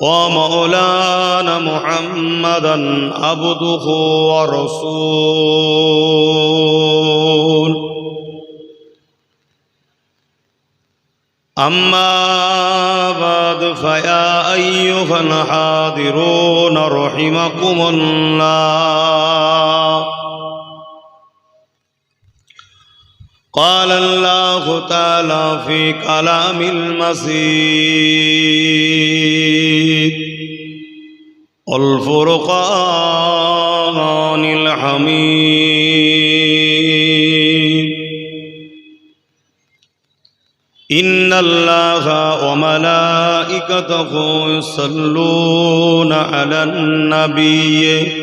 ومولانا محمدا عبده ورسول. أما بعد فيا أيها الحاضرون رحمكم الله. قال الله تعالى في كلام المسيد والفرقان الحميد إن الله وملائكته يصلون على النبي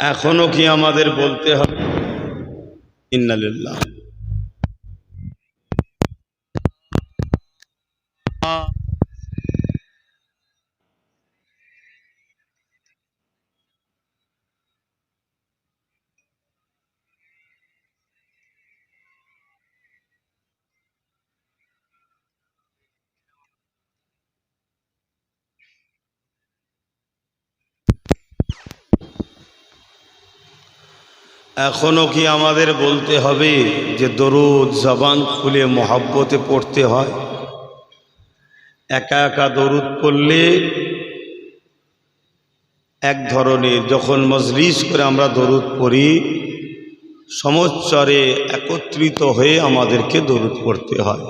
এখনও কি আমাদের বলতে হবে? ইন্নালিল্লাহ। এখনও কি আমাদের বলতে হবে যে দরুদ জবান খুলে মহাব্বতে পড়তে হয়? একা একা দরুদ পড়লে এক ধরনের যখন মজলিস করে আমরা দরুদ পড়ি, সমচ্চরে একত্রিত হয়ে আমাদেরকে দরুদ পড়তে হয়।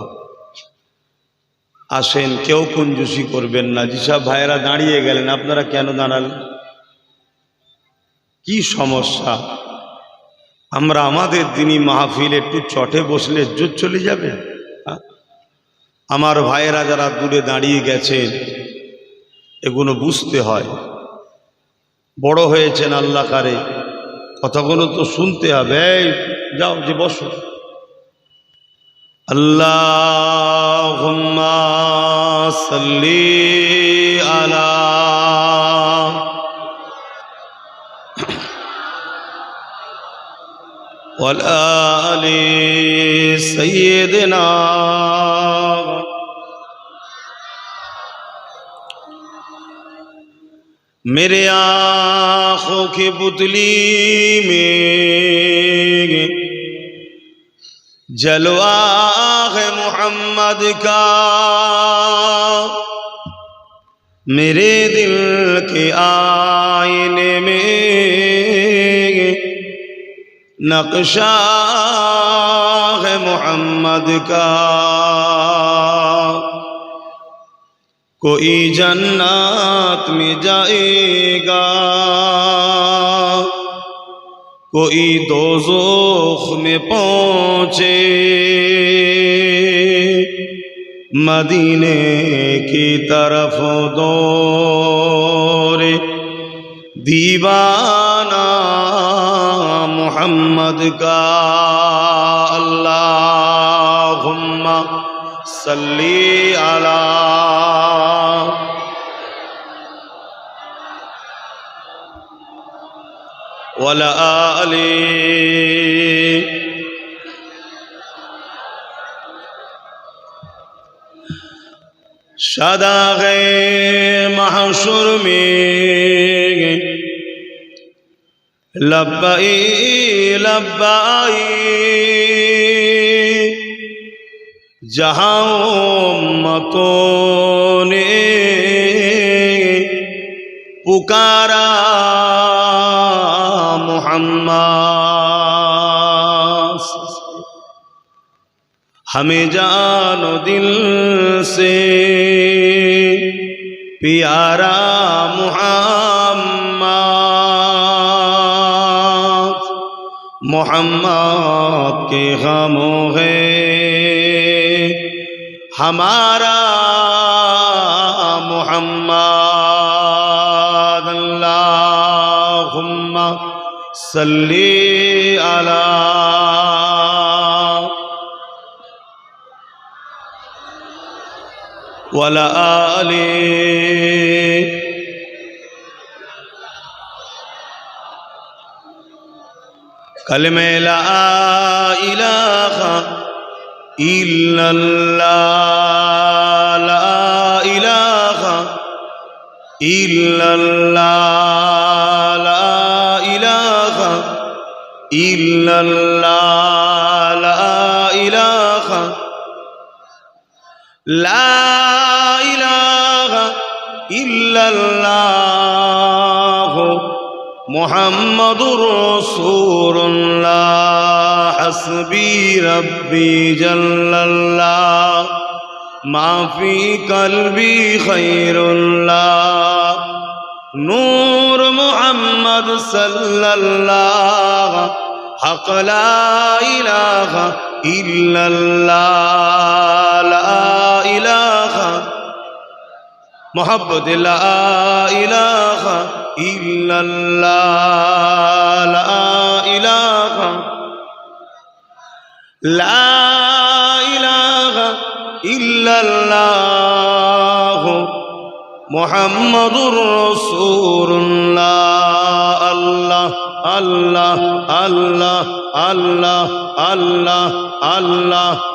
আসেন, কেউ কুঞ্জুসি করবেন না। যেসব ভাইয়েরা দাঁড়িয়ে গেলেন, আপনারা কেন দাঁড়ালেন? কি সমস্যা? আমরা আমাদের দিনই মাহফিল একটু চটে বসলে জোর চলে যাবে? আমার ভাইয়েরা যারা দূরে দাঁড়িয়ে গেছেন এগুলো বুঝতে হয়। বড় হয়েছেন আল্লাহ কারে কথাগুলো তো শুনতে হবে। যাও, যে বসো। আল্লাহ আলা والآل سیدنا میرے آنکھوں کی پتلی میں جلواغ محمد کا میرے دل کے آئینے میں نقشہ ہے محمد کا کوئی جنت میں جائے گا کوئی دوزخ میں پہنچے مدینے کی طرف دور دیوانہ محمد کا اللہم صلی علی ولا آل شداغ محشر میں লব্বাই লব্বাই জহাও মতনে পুকারা মোহাম্মদ হামে জানো दिल से পিয়ারা मुहा ہم آپ کے غموں ہیں ہمارا محمد اللہم صلی علی وَلَا آلی كلمة لا إله إلا الله. محمد رسول الله. حسبي ربي جل الله. ما في قلبي خير الله. نور محمد صلى الله. حق لا إله إلا الله. لا إله محبت لا إله إلا الله لا إله لا إله إلا الله محمد رسول الله الله الله الله الله الله الله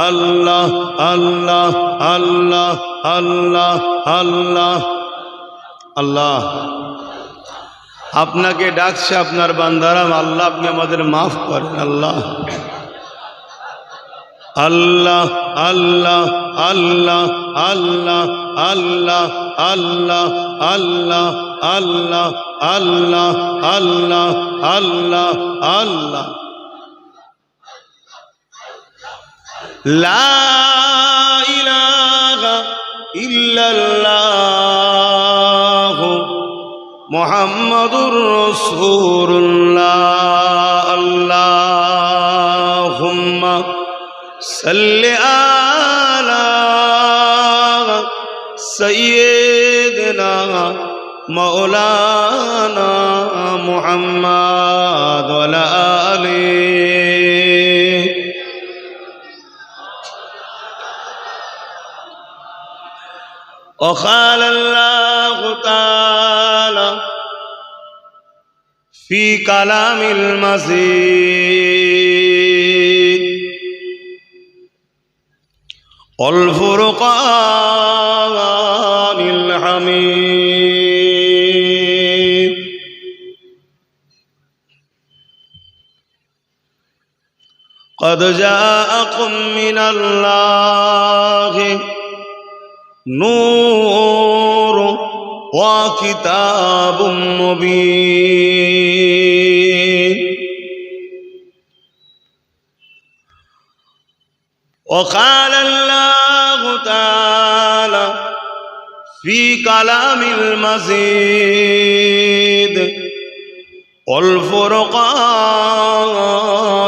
আল্লাহ আল্লাহ আল্লাহ আল্লাহ আল্লাহ আল্লাহ আপনাকে ডাকছে আপনার বান্দারাম আল্লাহ আপনি আমাদের মাফ করেন আল্লাহ আল্লাহ আল্লাহ আল্লাহ আল্লাহ আল্লাহ আল্লাহ আল্লাহ আল্লাহ আল্লাহ আল্লাহ আল্লাহ আল্লাহ লা ইলাহা ইল্লাল্লাহ মুহাম্মাদুর রাসূলুল্লাহ। আল্লাহুম্মা সাল্লি আলা সাইয়্যিদিনা মাওলানা মুহাম্মদ। وقال الله تعالى في كلام المزيد والفرقان الحميد قد جاءكم من الله نور وكتاب مبين. وقال الله تعالى في كلام المزيد والفرقان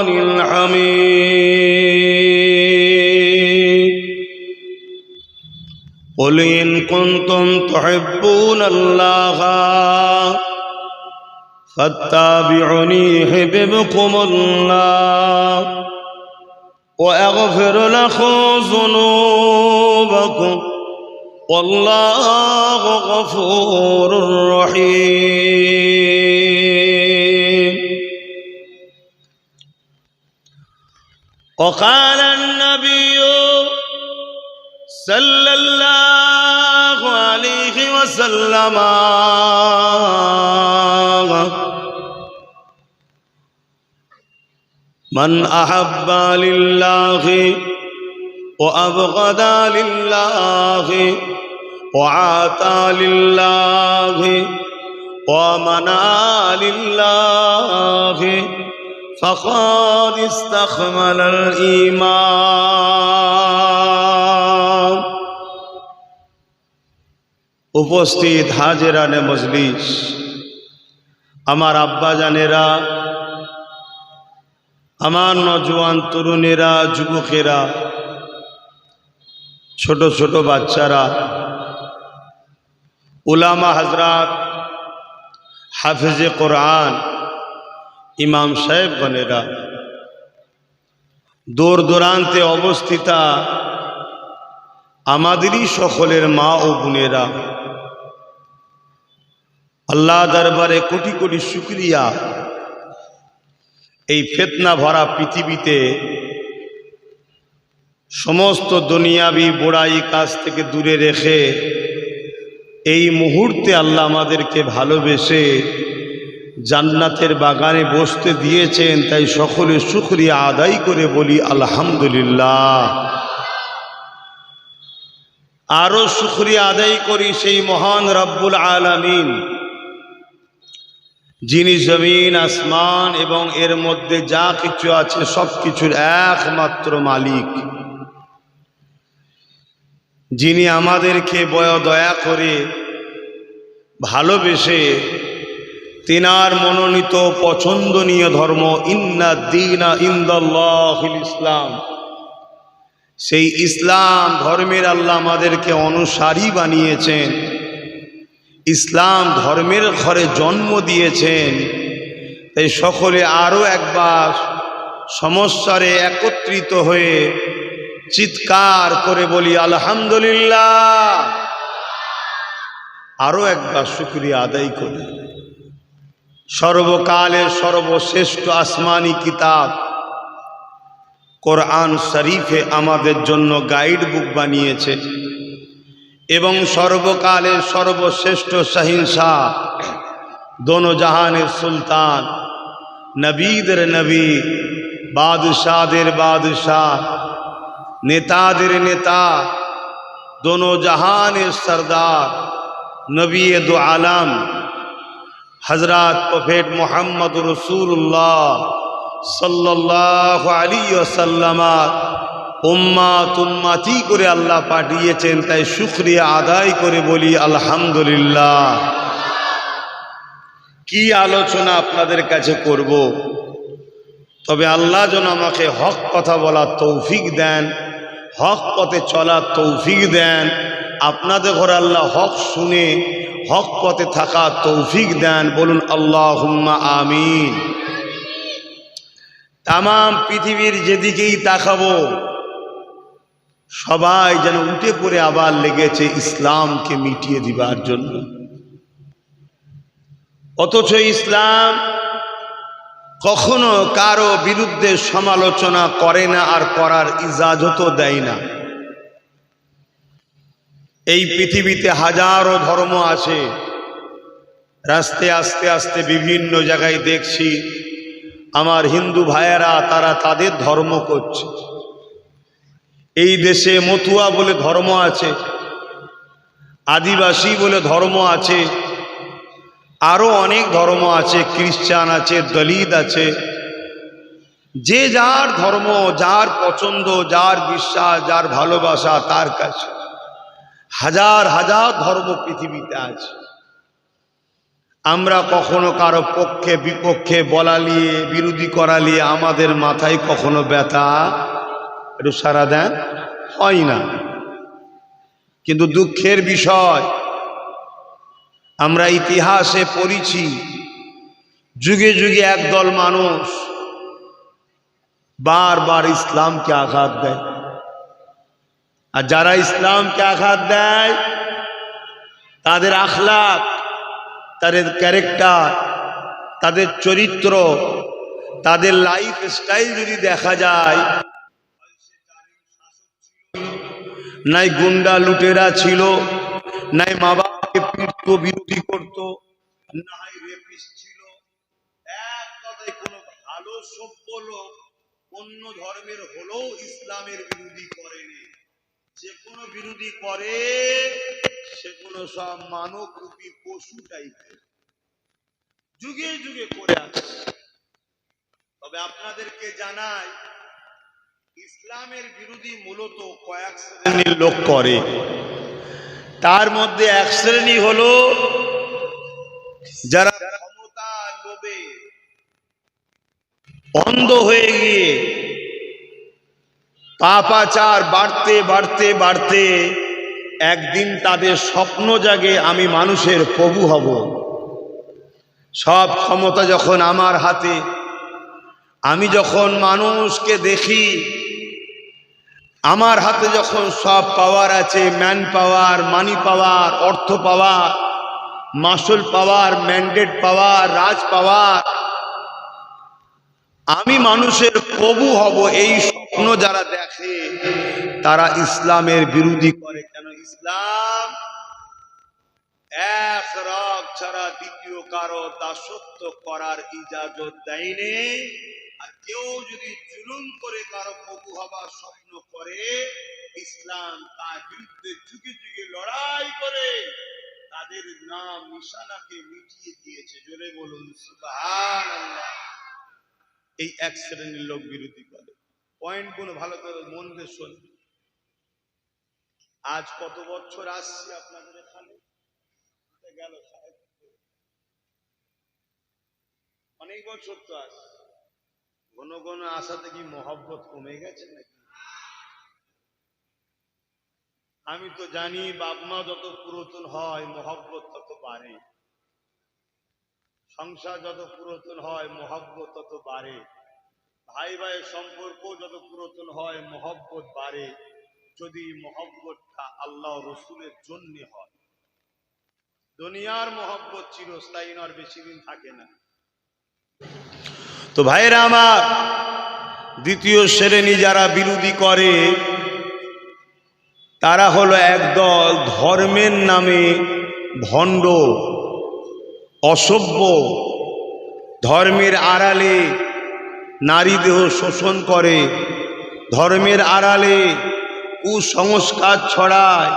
الحميد. قل إن كنتم تحبون الله فاتبعوني يحببكم الله وأغفر لكم ذنوبكم والله غفور رحيم وقال النبي صلى الله عليه وسلم. من أحب لله وأبغض لله وعاتى لله ومنع لله فقد استخمل الإيمان. উপস্থিত হাজেরানে মজলিস। আমার আব্বা জানেরা আমার নজওয়ান তরুণেরা, যুবকেরা, ছোট ছোট বাচ্চারা, উলামা হাজরাত হাফিজে কোরআন, ইমাম সাহেব গনেরা দূর দূরান্তে অবস্থিতা আমাদেরই সকলের মা ও বোনেরা আল্লাহ দরবারে কোটি কোটি শুক্রিয়া। এই ফেতনা ভরা পৃথিবীতে সমস্ত দুনিয়াবি বোড়াই কাজ থেকে দূরে রেখে এই মুহূর্তে আল্লাহ আমাদেরকে ভালোবেসে জান্নাতের বাগানে বসতে দিয়েছেন, তাই সকলে শুক্রিয়া আদায় করে বলি, আলহামদুলিল্লাহ। আরও শুক্রিয়া আদায় করি সেই মহান রব্বুল আলামিন। যিনি জমিন, আসমান এবং এর মধ্যে যা কিছু আছে সব কিছুর একমাত্র মালিক। যিনি আমাদেরকে বয় দয়া করে ভালোবেসে তিনার মনোনীত পছন্দনীয় ধর্ম, ইন্না দিনা ইন্দাল্লাহ ইসলাম। সেই ইসলাম ধর্মের আল্লাহ আমাদেরকে অনুসারী বানিয়েছেন। ইসলাম ধর্মের ঘরে জন্ম দিয়েছেন। তাই সকলে আরও একবার সমস্যারে একত্রিত হয়ে চিৎকার করে বলি, আলহামদুলিল্লাহ। আরও একবার শুক্রিয়া আদায় করি। সর্বকালের সর্বশ্রেষ্ঠ আসমানি কিতাব কোরআন শরীফে আমাদের জন্য গাইড বুক বানিয়েছে। এবং সর্বকালের সর্বশ্রেষ্ঠ সহিংসা দোনো জাহানের সুলতান, নবীদের নবী বাদশাহদের বাদশাহ, নেতাদের নেতা, দোনো জাহানের সরদার, নবী দু আলম হজরত প্রফেট মোহাম্মদ রসুল্লাহ সাল্লাহ আলী সাল্লামার উম্মা তুম্মাতি করে আল্লাহ পাঠিয়েছেন, তাই শুক্রিয়া আদায় করে বলি, আলহামদুলিল্লাহ কি আলোচনা আপনাদের কাছে করব। তবে আল্লাহ যেন আমাকে হক কথা বলার তৌফিক দেন, হক পথে চলার তৌফিক দেন, আপনাদের ঘরে আল্লাহ হক শুনে, হক পথে থাকা তৌফিক দেন, বলুন আল্লাহ হুম্মা আমিন তাম পৃথিবীর যেদিকেই তাকাবো সবাই যেন উঠে পড়ে আবার লেগেছে ইসলামকে মিটিয়ে দিবার জন্য। অথচ ইসলাম কখনো কারও বিরুদ্ধে সমালোচনা করে না আর করার ইজাজতও দেয় না। এই পৃথিবীতে হাজারো ধর্ম আছে। রাস্তে আস্তে আস্তে বিভিন্ন জায়গায় দেখছি, আমার হিন্দু ভাইয়েরা তারা তাদের ধর্ম করছে। এই দেশে মতুয়া বলে ধর্ম আছে, আদিবাসী বলে ধর্ম আছে আরও অনেক ধর্ম আছে, খ্রিস্টান আছে, দলিত আছে। যে যার ধর্ম, যার পছন্দ, যার বিশ্বাস, যার ভালোবাসা, তার কাছে হাজার হাজার ধর্ম পৃথিবীতে আছে। আমরা কখনো কারও পক্ষে, বিপক্ষে বলা বলালিয়ে, বিরোধী করা করালিয়ে আমাদের মাথায় কখনো ব্যথা একটু সারা দেন। হয় না। কিন্তু দুঃখের বিষয়, আমরা ইতিহাসে পড়েছি, যুগে যুগে একদল মানুষ বারবার ইসলামকে আঘাত দেয়। আর যারা ইসলামকে আঘাত দেয়, তাদের আখলাক, তাদের ক্যারেক্টার, তাদের চরিত্র, তাদের লাইফ স্টাইল যদি দেখা যায় নাই গুন্ডা লুটেরা ছিল, নাই মা বাবাকে পিটত বিরোধী করত, নাই রেপিস্ট ছিল। এক কথায় কোনো ভালো সভ্য লোক অন্য ধর্মের হলেও ইসলামের বিরোধী করেনি। যে কোনো বিরোধী করে, সে কোনো সব মানব রূপী পশু টাইপের যুগে যুগে করে আসছে। তবে আপনাদেরকে জানাই ইসলামের বিরোধী মূলত কয়েক শ্রেণির লোক করে। তার মধ্যে এক শ্রেণি হলো যারা ক্ষমতা লোভে অন্ধ হয়ে গিয়ে পাপাচার বাড়তে বাড়তে বাড়তে একদিন তাদের স্বপ্ন জাগে, আমি মানুষের প্রভু হব। সব ক্ষমতা যখন আমার হাতে, আমি যখন মানুষকে দেখি আমার হাতে যখন সব পাওয়ার আছে, ম্যান পাওয়ার, মানি পাওয়ার, অর্থ পাওয়ার, মাসুল পাওয়ার, ম্যান্ডেট পাওয়ার, রাজ পাওয়ার, আমি মানুষের প্রভু হব এই স্বপ্ন যারা দেখে, তারা ইসলামের বিরোধী করে। কেন ইসলাম এক রব ছাড়া দ্বিতীয় কারও দাসত্ব করার ইজাজত দেয়নি। আর কেউ যদি জুলুম করে কারও প্রভু হবার স্বপ্ন করে ইসলাম তার বিরুদ্ধে যুগে যুগে লড়াই করে তাদের নাম নিশানাকে মিটিয়ে দিয়েছে। জোরে বলুন এই এক শ্রেণির লোক বিরোধী করে। পয়েন্টগুলো ভালো করে মন দিয়ে শোন আজ কত বছর আসছি আপনাদের এখানে? গেল অনেক বছর তো আস ঘন ঘন আসাতে কি মহব্বত কমে গেছে নাকি? আমি তো জানি বাপমা যত পুরাতন হয়, মহব্বত তত বাড়ে। সংসার যত পুরাতন হয়, মহব্বত তত বাড়ে। ভাই ভাইয়ের সম্পর্ক যত পুরাতন হয়, মহব্বত বাড়ে। যদি মহব্বতটা আল্লাহ রসুলের জন্য হয়। দুনিয়ার মহব্বত চিরস্থায়ী নয় বেশি দিন থাকে না। তো ভাইরা আমার, দ্বিতীয় শ্রেণি যারা বিরোধী করে তারা হলো একদল ধর্মের নামে ভণ্ড, অসভ্য। ধর্মের আড়ালে নারী দেহ শোষণ করে, ধর্মের আড়ালে কুসংস্কার ছড়ায়,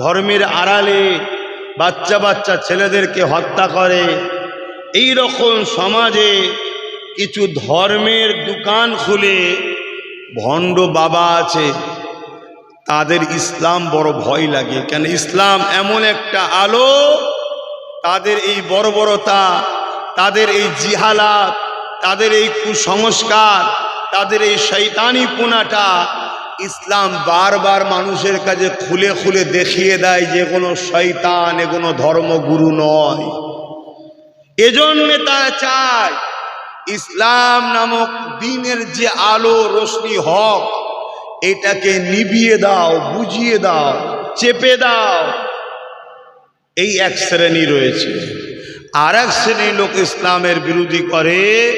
ধর্মের আড়ালে বাচ্চা বাচ্চা ছেলেদেরকে হত্যা করে। এই রকম সমাজে কিছু ধর্মের দোকান খুলে ভণ্ড বাবা আছে। তাদের ইসলাম বড় ভয় লাগে। কেন ইসলাম এমন একটা আলো, তাদের এই বর্বরতা, তাদের এই জিহালাত, তাদের এই কুসংস্কার, তাদের এই শৈতানি পুনাটা ইসলাম বারবার মানুষের কাছে খুলে খুলে দেখিয়ে দেয় যে কোনো শৈতান এ কোনো ধর্মগুরু নয়। এজন্যে তারা চায় ইসলাম নামক দিনের যে আলো, রশ্মি, হক এটাকে নিভিয়ে দাও, বুঝিয়ে দাও, চেপে দাও। এই এক শ্রেণি রয়েছে। আর এক শ্রেণির লোক ইসলামের বিরোধী করে,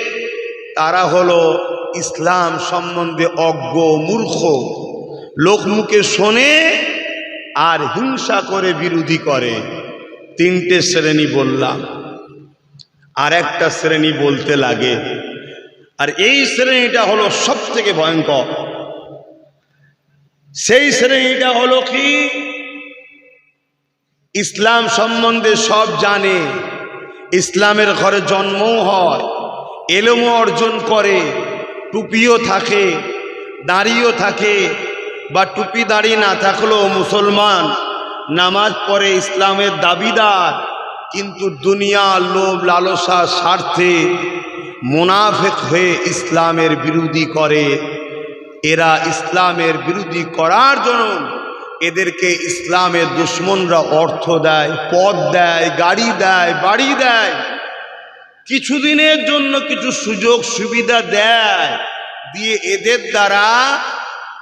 তারা হলো ইসলাম সম্বন্ধে অজ্ঞ, মূর্খ। লোকমুখে শোনে আর হিংসা করে বিরোধী করে। তিনটে শ্রেণি বললাম। আর একটা শ্রেণি বলতে লাগে। আর এই শ্রেণীটা হলো সব থেকে ভয়ঙ্কর। সেই শ্রেণীটা হলো কি? ইসলাম সম্বন্ধে সব জানে। ইসলামের ঘরে জন্মও হয়, এলমও অর্জন করে, টুপিও থাকে দাঁড়িয়েও থাকে, বা টুপি দাঁড়িয়ে না থাকলেও মুসলমান নামাজ পড়ে ইসলামের দাবিদার, কিন্তু দুনিয়া লোভ লালসা স্বার্থে মোনাফেক হয়ে ইসলামের বিরোধী করে। এরা ইসলামের বিরোধী করার জন্য এদেরকে ইসলামের দুশ্মনরা অর্থ দেয় পদ দেয়, গাড়ি দেয়, বাড়ি দেয়। কিছুদিনের জন্য কিছু সুযোগ সুবিধা দেয়। দিয়ে এদের দ্বারা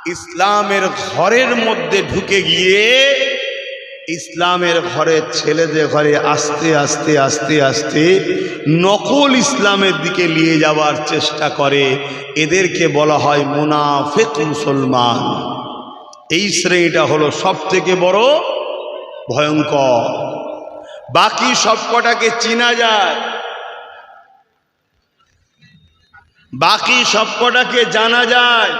ইসলামের ঘরের মধ্যে ঢুকে গিয়ে ইসলামের ঘরে ছেলেদের ঘরে আস্তে আস্তে আস্তে আস্তে নকল ইসলামের দিকে নিয়ে যাওয়ার চেষ্টা করে। এদেরকে বলা হয় মুনাফেক মুসলমান। এই শ্রেণীটা হলো সব থেকে বড় ভয়ঙ্কর। বাকি সব কটাকে চিনা যায়। বাকি সব কটাকে জানা যায়।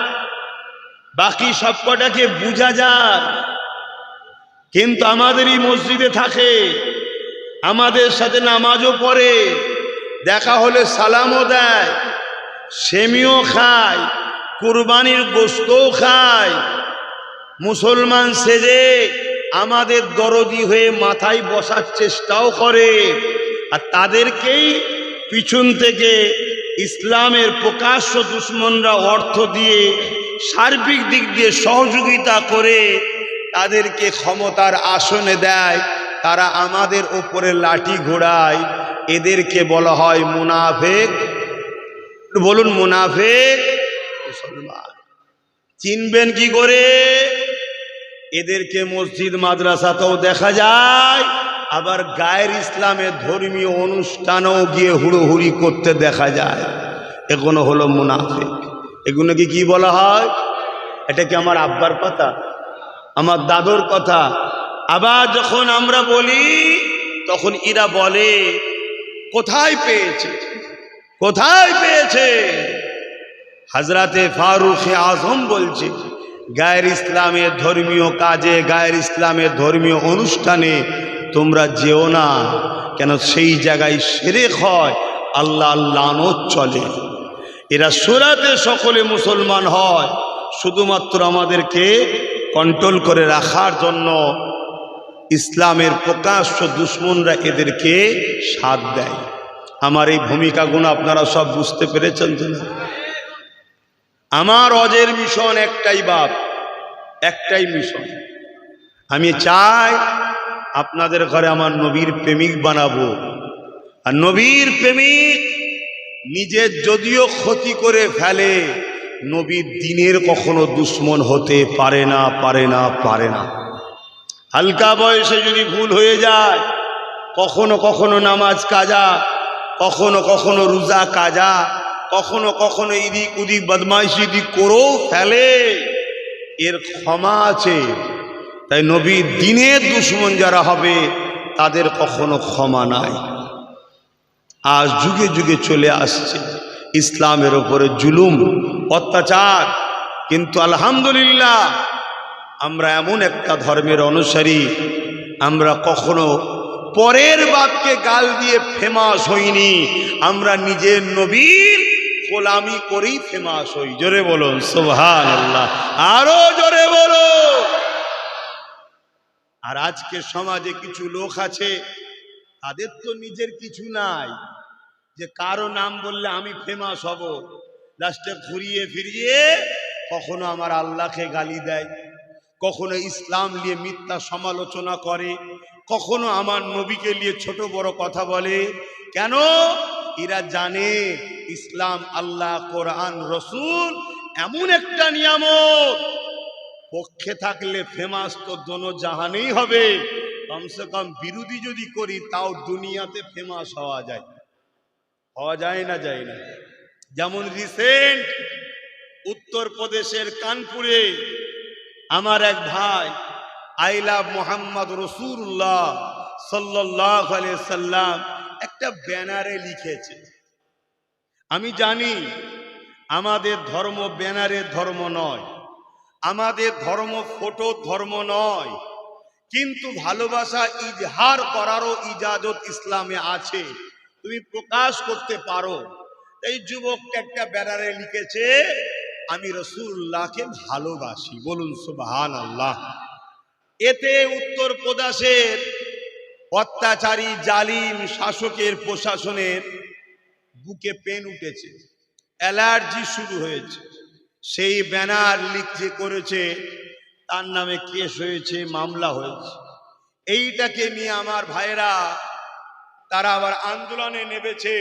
বাকি সব কটাকে বোঝা যায়। কিন্তু আমাদেরই মসজিদে থাকে, আমাদের সাথে নামাজও পড়ে, দেখা হলে সালামও দেয়, সেমিও খায়, কুরবানির গোস্তও খায়। মুসলমান সেজে আমাদের দরদি হয়ে মাথায় বসার চেষ্টাও করে, আর তাদেরকেই পিছন থেকে ইসলামের প্রকাশ্য দুশ্মনরা অর্থ দিয়ে সার্বিক দিক দিয়ে সহযোগিতা করে তাদেরকে ক্ষমতার আসনে দেয়, তারা আমাদের ওপরে লাঠি ঘোড়ায়, এদেরকে বলা হয় মুনাফেক। বলুন, মুনাফেক? মুসলমান। চিনবেন কি করে? এদেরকে মসজিদ, মাদ্রাসাতেও দেখা যায়, আবার গায়ের ইসলামের ধর্মীয় অনুষ্ঠানেও গিয়ে হুড়োহুড়ি করতে দেখা যায়। এগুলো হলো মুনাফেক। এগুলোকে কি বলা হয়? এটা কি আমার আব্বার কথা আমার দাদুর কথা। আবার যখন আমরা বলি, তখন এরা বলে, কোথায় পেয়েছে? কোথায় পেয়েছে? হাজরাতে ফারুক আজম বলছে, গায়ের ইসলামের ধর্মীয় কাজে, গায়ের ইসলামের ধর্মীয় অনুষ্ঠানে তোমরা যেও না, কেন সেই জায়গায় সেরে হয়, আল্লাহ লানত চলে। এরা সুরাতে সকলে মুসলমান হয়, শুধুমাত্র আমাদেরকে কন্ট্রোল করে রাখার জন্য ইসলামের প্রকাশ্য দুশ্মনরা এদেরকে সাথ দেয়। আমার এই ভূমিকাগুলো আপনারা সব বুঝতে পেরেছেন তো না? আমার অজের মিশন একটাই বাপ, একটাই মিশন। আমি চাই আপনাদের ঘরে আমার নবীর প্রেমিক বানাবো। আর নবীর প্রেমিক নিজের যদিও ক্ষতি করে ফেলে নবীর দিনের কখনো দুশ্মন হতে পারে না পারে না পারে না। হালকা বয়সে যদি ভুল হয়ে যায়, কখনো কখনো নামাজ কাজা, কখনো কখনো রোজা কাজা, কখনো কখনো ইদিক উদিক বদমাইশি দিক করেও ফেলে। এর ক্ষমা আছে। তাই নবী দিনের দুশ্মন যারা হবে, তাদের কখনো ক্ষমা নাই। আজ যুগে যুগে চলে আসছে। ইসলামের ওপরে জুলুম, অত্যাচার। কিন্তু আলহামদুলিল্লাহ, আমরা এমন একটা ধর্মের অনুসারী, আমরা কখনো পরের বাপকে গাল দিয়ে ফেমাস হইনি, আমরা নিজের নবীর গোলামি করেই ফেমাস হই। জোরে বলুন আল্লাহ আরও জোরে বলো আর আজকে সমাজে কিছু লোক আছে, তাদের তো নিজের কিছু নাই। যে কারও নাম বললে আমি ফেমাস হব। লাস্টে ঘুরিয়ে ফিরিয়ে কখনো আমার আল্লাহকে গালি দেয়, কখনো ইসলাম নিয়ে মিথ্যা সমালোচনা করে, কখনো আমার নবীকে নিয়ে ছোট বড় কথা বলে। কেন? এরা জানে ইসলাম, আল্লাহ, কোরআন, রসুল এমন একটা নিয়ামত। পক্ষে থাকলে ফেমাস তো দোনো জাহানেই হবে। কমসে কম বিরোধী যদি করি, তাও দুনিয়াতে ফেমাস হওয়া যায়। হওয়া যায় না যায় না। যেমন রিসেন্ট উত্তরপ্রদেশের কানপুরে আমার এক ভাই আই লাভ মোহাম্মদ রসুল্লাহ সাল্লাহ সাল্লাম একটা ব্যানারে লিখেছে। আমি জানি আমাদের ধর্ম ব্যানারের ধর্ম নয়, আমাদের ধর্ম ফটো ধর্ম নয়, কিন্তু ভালোবাসা ইজহার করারও ইজাজত ইসলামে আছে। তুমি প্রকাশ করতে পারো। এই যুবকটা একটা ব্যানারে লিখেছে, আমি রসুল্লাহকে ভালোবাসি। বলুন সুবহান আল্লাহ এতে উত্তর প্রদেশের অত্যাচারী, জালিম, শাসকের প্রশাসনের বুকে পেন উঠেছে, অ্যালার্জি শুরু হয়েছে। সেই ব্যানার লিখছে করেছে, তার নামে কেস হয়েছে, মামলা হয়েছে। এইটাকে নিয়ে আমার ভাইরা তারা আবার আন্দোলনে নেমেছে।